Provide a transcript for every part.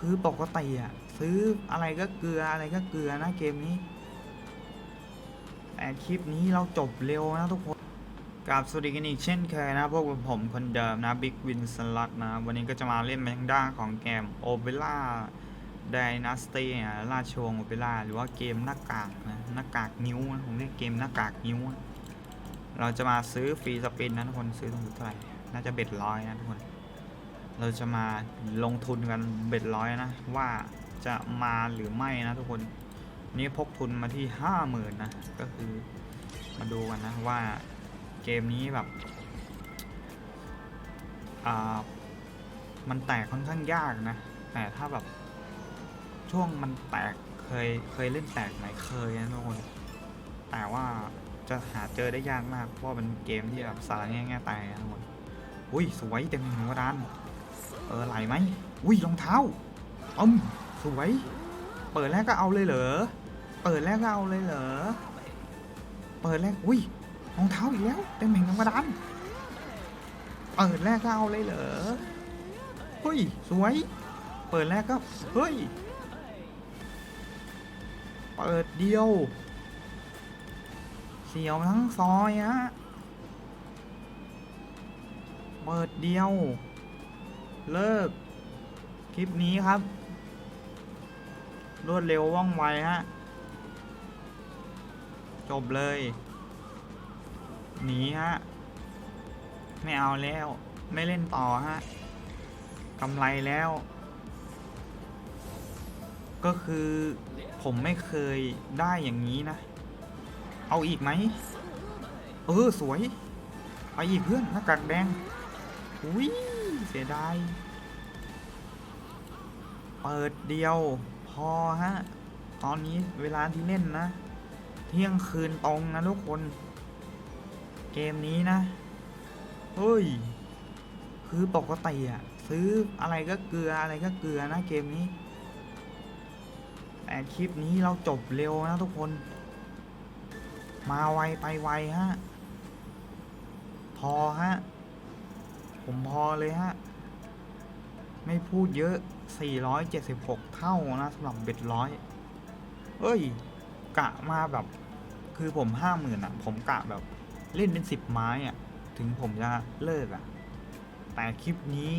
คือปกติอะซื้ออะไรก็เกลืออะไรก็เกลือนะเกมนี้ แต่คลิปนี้เราจบเร็วนะทุกคนกราบสวัสดีกันอีกเช่นเคยนะพวกผมคนเดิมนะบิ๊กวินสลัดนะ วันนี้ก็จะมาเล่นในทางด้านของเกมโอเ r ร่าไดนาสตีราชวงศ์โอเ r ร่าหรือว่าเกมหน้ากากนะหน้ากากนิ้วนะผมเรียกเกมหน้ากากนิ้ว เราจะมาซื้อฟรีสปินนะทุกคนซื้อตรงเท่าไหร่น่าจะเบ็ดร้อยนะทุกคน เราจะมาลงทุนกันเบ็ดร้อยนะ ว่าจะมาหรือไม่นะทุกคนนี่พกทุนมาที่ห้าหมื่นนะ ก็คือมาดูกันนะว่าเกมนี้แบบอ่ามันแตกค่อนข้างยากนะ แต่ถ้าแบบช่วงมันแตกเคยเคยเล่นแตกไหมเคยนะทุกคน แต่ว่าจะหาเจอได้ยากมาก เพราะมันเกมที่แบบสาระง่แง่แตกนะทุกคน อุ้ยสวยเต็มหัวดาน เออไหลไหมอุ้ยรองเท้าอืมสวย เปิดแรกก็เอาเลยเหรอ เปิดแรกก็เอาเลยเหรอ เปิดแรก อุ้ยรองเท้าอีกแล้วเต็มแห่งธรรมดานเปิดแรกก็เอาเลยเหรอ เฮ้ย สวย เปิดแรกก็ เฮ้ย เปิดเดียว เสียวทั้งซอยฮะเปิดเดียว เลิก คลิปนี้ครับ รวดเร็วว่องไวฮะ จบเลย หนีฮะ ไม่เอาแล้ว ไม่เล่นต่อฮะกำไรแล้ว ก็คือผมไม่เคยได้อย่างนี้นะ เอาอีกไหม เออ สวย ไปอีกเพื่อนหน้ากากแดง อุ้ย เสียดาย เปิดเดียว พอฮะ ตอนนี้เวลาที่เล่นนะ เที่ยงคืนตรงนะทุกคน เกมนี้นะ เฮ้ย คือปกติอะซื้ออะไรก็เกลืออะไรก็เกลือนะเกมนี้ แต่คลิปนี้เราจบเร็วนะทุกคน มาไวไปไวฮะ พอฮะ ผมพอเลยฮะ ไม่พูดเยอะ 476 เท่านะสำหรับเบ็ดร้อยเอ้ย กะมาแบบ คือผมห้าหมื่นอะ ผมกะแบบเล่นเป็นสิบไม้อะ ถึงผมจะเลิกอะ แต่คลิปนี้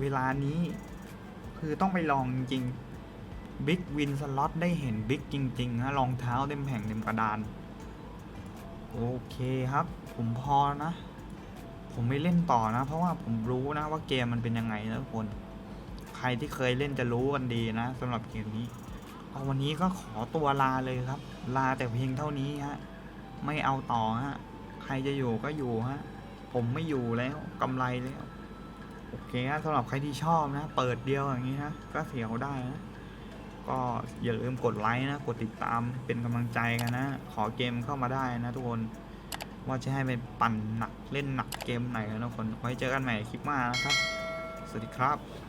เวลานี้คือต้องไปลองจริงบิ๊กวินสล็อตได้เห็นบิ๊กจริงๆนะรองเท้าเต็มแผงเต็มกระดาน โอเคครับ ผมพอนะ ผมไม่เล่นต่อนะ เพราะว่าผมรู้นะว่าเกมมันเป็นยังไงนะทุกคน ใครที่เคยเล่นจะรู้กันดีนะสำหรับเกมนี้ เอาวันนี้ก็ขอตัวลาเลยครับ ลาแต่เพียงเท่านี้ฮะไม่เอาต่อฮะใครจะอยู่ก็อยู่ฮะผมไม่อยู่แล้วกำไรแล้วโอเคฮะสำหรับใครที่ชอบนะ เปิดเดียวอย่างนี้ฮะก็เสียวได้นะก็อย่าลืมกดไลค์นะ กดติดตามเป็นกำลังใจกันนะ ขอเกมเข้ามาได้นะทุกคน ว่าจะให้เป็นปั่นหนักเล่นหนักเกมไหนนะทุกคนไว้เจอกันใหม่คลิปหน้านะครับ สวัสดีครับ